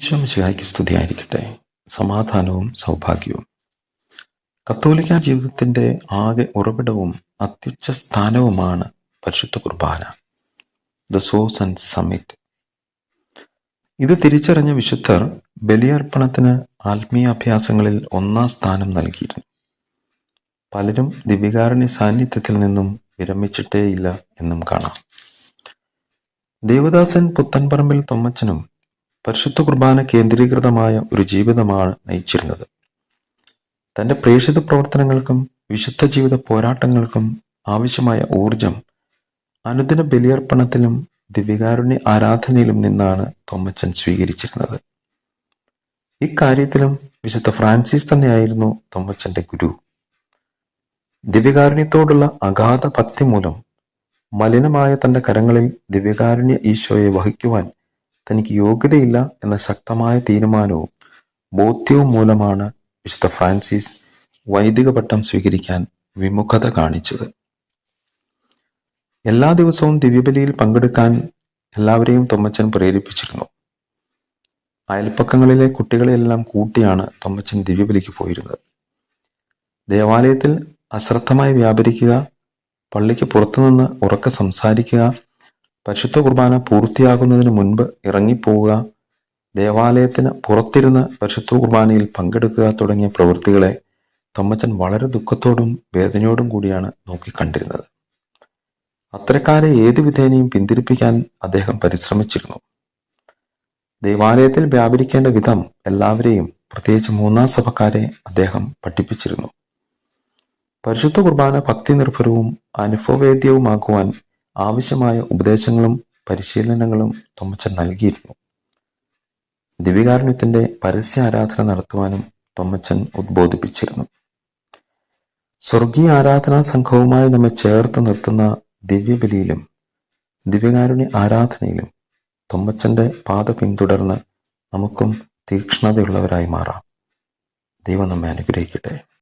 ഈശോമിശിഹായ്ക്ക് സ്തുതിയായിരിക്കട്ടെ. സമാധാനവും സൗഭാഗ്യവും. കത്തോലിക്ക ജീവിതത്തിന്റെ ആകെ ഉറവിടവും അത്യുച്ച സ്ഥാനവുമാണ് പരിശുദ്ധ കുർബാന. ദ സോസ് ആൻഡ് സമിറ്റ് ഇത് തിരിച്ചറിഞ്ഞ വിശുദ്ധർ ബലിയർപ്പണത്തിന് ആത്മീയാഭ്യാസങ്ങളിൽ ഒന്നാം സ്ഥാനം നൽകിയിരുന്നു. പലരും ദിവ്യകാരണി സാന്നിധ്യത്തിൽ നിന്നും വിരമിച്ചിട്ടേയില്ല എന്നും കാണാം. ദേവദാസൻ പുത്തൻപറമ്പിൽ തൊമ്മച്ചനും പരിശുദ്ധ കുർബാന കേന്ദ്രീകൃതമായ ഒരു ജീവിതമാണ് നയിച്ചിരുന്നത്. തന്റെ പ്രേക്ഷിത പ്രവർത്തനങ്ങൾക്കും വിശുദ്ധ ജീവിത പോരാട്ടങ്ങൾക്കും ആവശ്യമായ ഊർജം അനുദിന ബലിയർപ്പണത്തിലും ദിവ്യകാരുണ്യ ആരാധനയിലും നിന്നാണ് തോമച്ചൻ സ്വീകരിച്ചിരുന്നത്. ഇക്കാര്യത്തിലും വിശുദ്ധ ഫ്രാൻസിസ് തന്നെയായിരുന്നു തോമച്ചന്റെ ഗുരു. ദിവ്യകാരുണ്യത്തോടുള്ള അഗാധ ഭക്തി മൂലം മലിനമായ തന്റെ കരങ്ങളിൽ ദിവ്യകാരുണ്യ ഈശോയെ വഹിക്കുവാൻ തനിക്ക് യോഗ്യതയില്ല എന്ന ശക്തമായ തീരുമാനവും ബോധ്യവും മൂലമാണ് വിശുദ്ധ ഫ്രാൻസിസ് വൈദിക പട്ടം സ്വീകരിക്കാൻ വിമുഖത കാണിച്ചത്. എല്ലാ ദിവസവും ദിവ്യബലിയിൽ പങ്കെടുക്കാൻ എല്ലാവരെയും തൊമ്മച്ചൻ പ്രേരിപ്പിച്ചിരുന്നു. അയൽപ്പക്കങ്ങളിലെ കുട്ടികളെയെല്ലാം കൂട്ടിയാണ് തൊമ്മച്ചൻ ദിവ്യബലിക്ക് പോയിരുന്നത്. ദേവാലയത്തിൽ അശ്രദ്ധമായി വ്യാപരിക്കുക പള്ളിക്ക് പുറത്തുനിന്ന് ഉറക്കെ സംസാരിക്കുക പരിശുദ്ധ കുർബാന പൂർത്തിയാകുന്നതിന് മുൻപ് ഇറങ്ങിപ്പോവുക ദേവാലയത്തിന് പുറത്തിരുന്ന് പരിശുദ്ധ കുർബാനയിൽ പങ്കെടുക്കുക തുടങ്ങിയ പ്രവൃത്തികളെ തൊമ്മച്ചൻ വളരെ ദുഃഖത്തോടും വേദനയോടും കൂടിയാണ് നോക്കിക്കണ്ടിരുന്നത്. അത്തരക്കാരെ ഏതു വിധേനയും പിന്തിരിപ്പിക്കാൻ അദ്ദേഹം പരിശ്രമിച്ചിരുന്നു. ദേവാലയത്തിൽ വ്യാപരിക്കേണ്ട വിധം എല്ലാവരെയും പ്രത്യേകിച്ച് മൂന്നാം സഭക്കാരെ അദ്ദേഹം പഠിപ്പിച്ചിരുന്നു. പരിശുദ്ധ കുർബാന ഭക്തി നിർഭരവും അനുഭവവേദ്യവുമാക്കുവാൻ ആവശ്യമായ ഉപദേശങ്ങളും പരിശീലനങ്ങളും തൊമ്മച്ചൻ നൽകിയിരുന്നു. ദിവ്യകാരുണ്യത്തിന്റെ പരസ്യ ആരാധന നടത്തുവാനും തൊമ്മച്ചൻ ഉദ്ബോധിപ്പിച്ചിരുന്നു. സ്വർഗീയ ആരാധനാ സംഘവുമായി നമ്മെ ചേർത്ത് നിർത്തുന്ന ദിവ്യബലിയിലും ദിവ്യകാരുണ്യ ആരാധനയിലും തൊമ്മച്ചന്റെ പാത പിന്തുടർന്ന് നമുക്കും തീക്ഷ്ണതയുള്ളവരായി മാറാം. ദൈവം നമ്മെ അനുഗ്രഹിക്കട്ടെ.